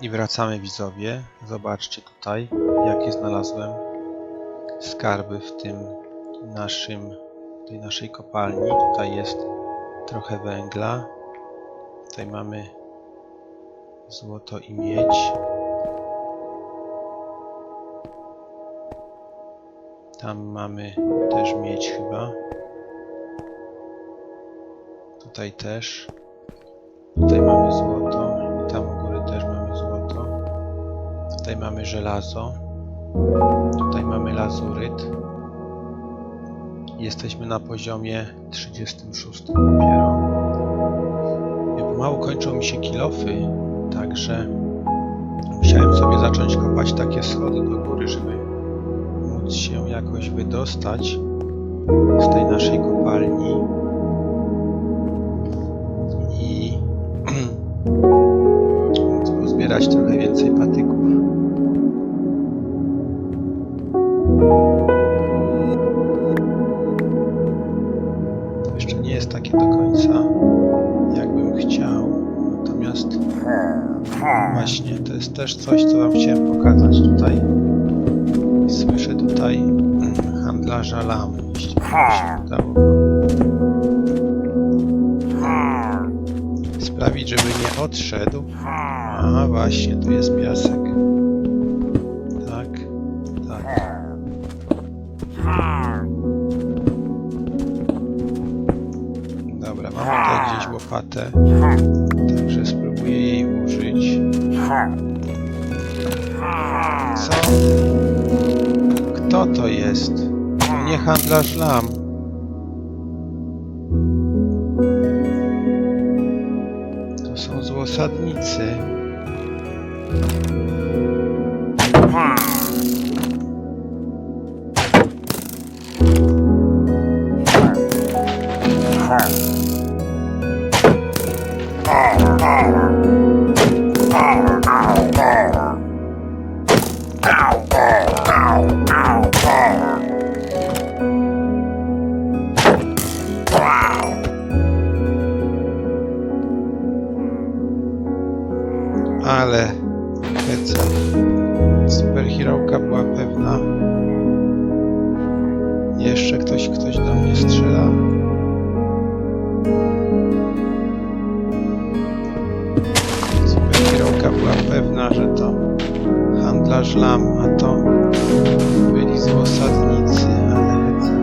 I wracamy widzowie. Zobaczcie tutaj, jakie znalazłem skarby w tym naszym, tej naszej kopalni. Tutaj jest trochę węgla. Tutaj mamy złoto i miedź. Tam mamy też miedź chyba. Tutaj też. Tutaj mamy żelazo. Tutaj mamy lazuryt. Jesteśmy na poziomie 36 dopiero. I pomału kończą mi się kilofy, także musiałem sobie zacząć kopać takie schody do góry, żeby móc się jakoś wydostać z tej naszej kopalni. I móc pozbierać trochę więcej patyków. Właśnie to jest też coś, co Wam chciałem pokazać tutaj. Słyszę tutaj handlarza lam, jeśli mi się udało sprawić, żeby nie odszedł. A właśnie, tu jest piasek. Tak, tak. Dobra, mam tutaj gdzieś łopatę, Kto to jest? Nie handlarz lam. To są złosadnicy. Ale do mnie strzela. Superherołka była pewna, że to handlarz lam, a to byli złosadnicy, ale heca.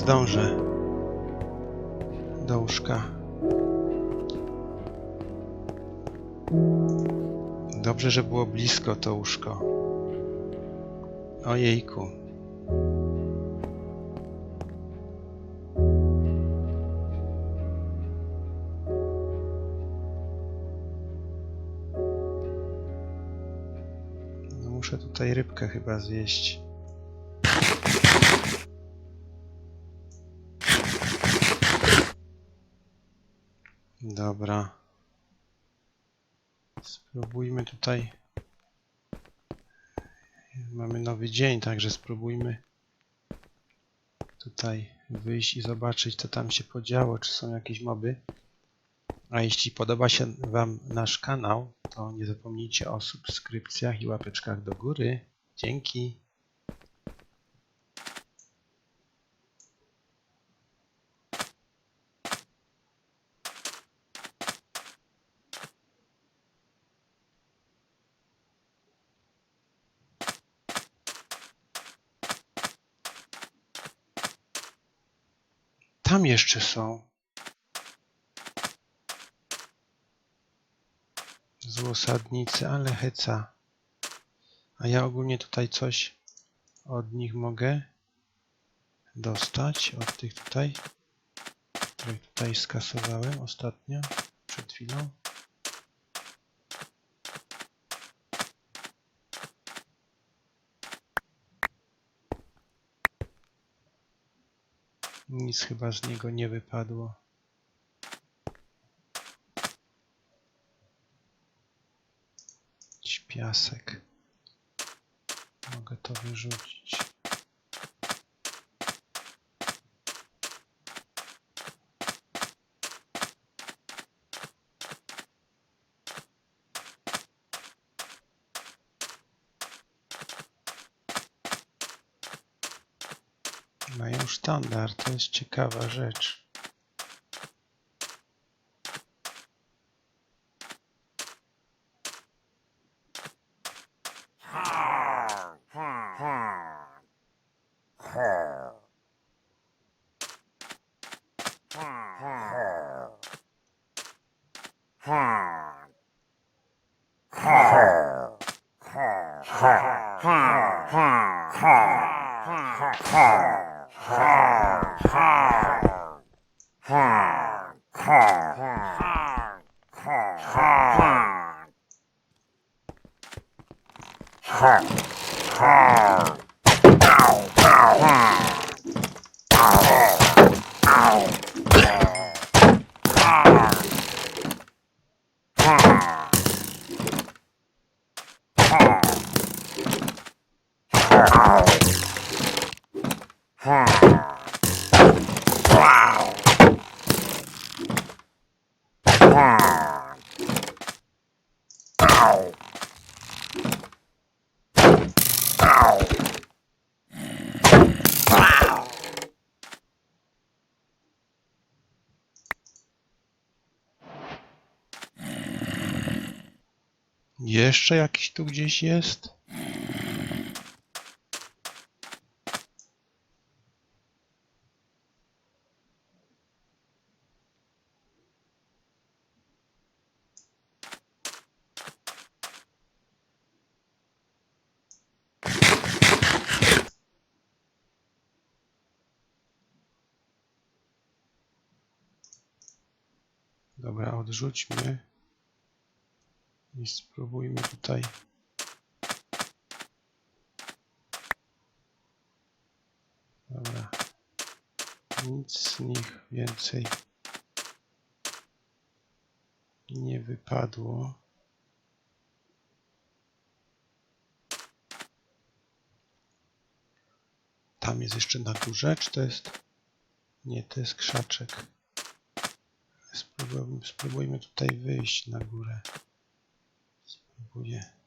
Zdążę. Do łóżka. Dobrze, że było blisko to łóżko. Ojejku. No muszę tutaj rybkę chyba zjeść. Dobra. Spróbujmy tutaj. Mamy nowy dzień, także spróbujmy tutaj wyjść i zobaczyć, co tam się podziało, czy są jakieś moby. A jeśli podoba się Wam nasz kanał, to nie zapomnijcie o subskrypcjach i łapeczkach do góry. Dzięki. Tam jeszcze są. Złosadnicy, ale heca. A ja ogólnie tutaj coś od nich mogę dostać. Od tych tutaj, których tutaj skasowałem ostatnio, przed chwilą. Nic chyba z niego nie wypadło. Piasek. Mogę to wyrzucić. Mają sztandar, to jest ciekawa rzecz. Jeszcze jakiś tu gdzieś jest? Dobra, odrzućmy. I spróbujmy tutaj. Dobra. Nic z nich więcej nie wypadło. Tam jest jeszcze na górze, czy to jest... Nie, to jest krzaczek. Spróbujmy, spróbujmy tutaj wyjść na górę. Pues voy a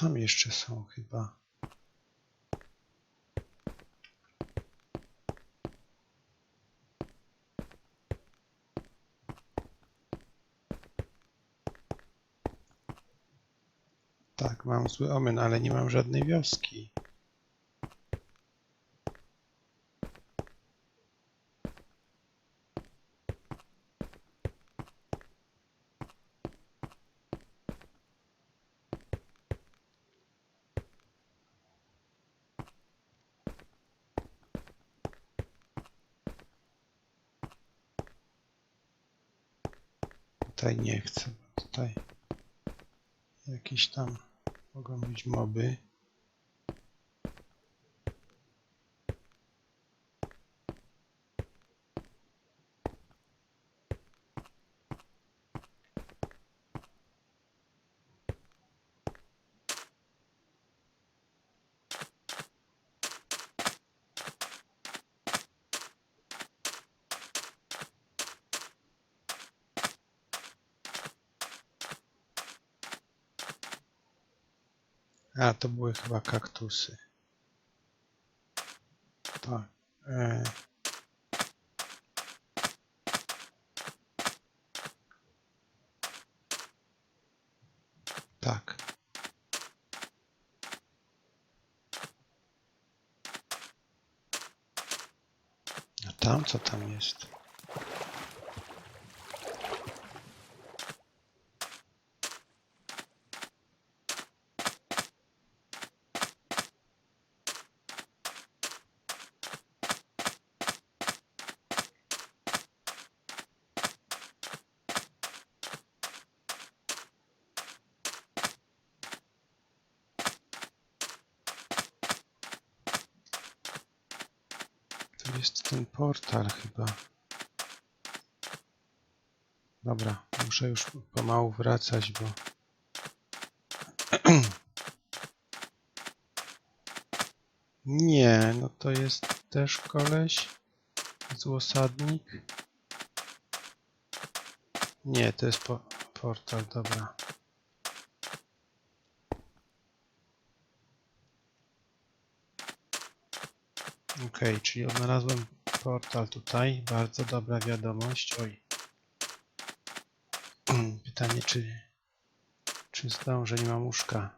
Tam jeszcze są chyba. Tak, mam zły omen, ale nie mam żadnej wioski. Tutaj nie chcę. Tutaj jakieś tam mogą być moby. A, to były chyba kaktusy. Tak. E... Tak. A tam co tam jest? Jest ten portal chyba. Dobra, muszę już pomału wracać, bo... Nie, no to jest też koleś. Złosadnik. Nie, to jest po portal, dobra. Okej, czyli odnalazłem portal tutaj. Bardzo dobra wiadomość. Oj. Pytanie, czy, czy zdążę, nie mam łóżka.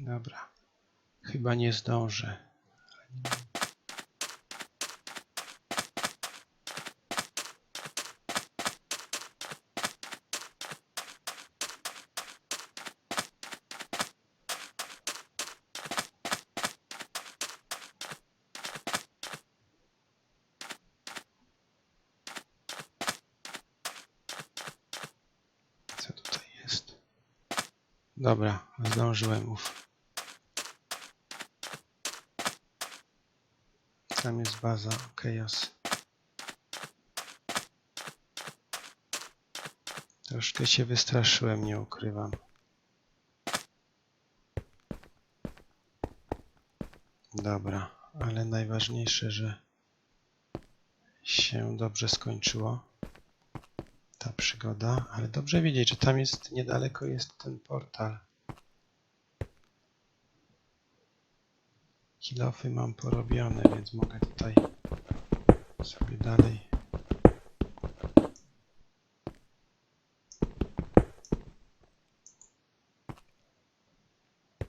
Dobra. Chyba nie zdążę. Dobra, zdążyłem, uf. Tam jest baza Chaos. Troszkę się wystraszyłem, nie ukrywam. Dobra, ale najważniejsze, że się dobrze skończyło ta przygoda, ale dobrze wiedzieć, że tam jest niedaleko jest ten portal. Kilofy mam porobione, więc mogę tutaj sobie dalej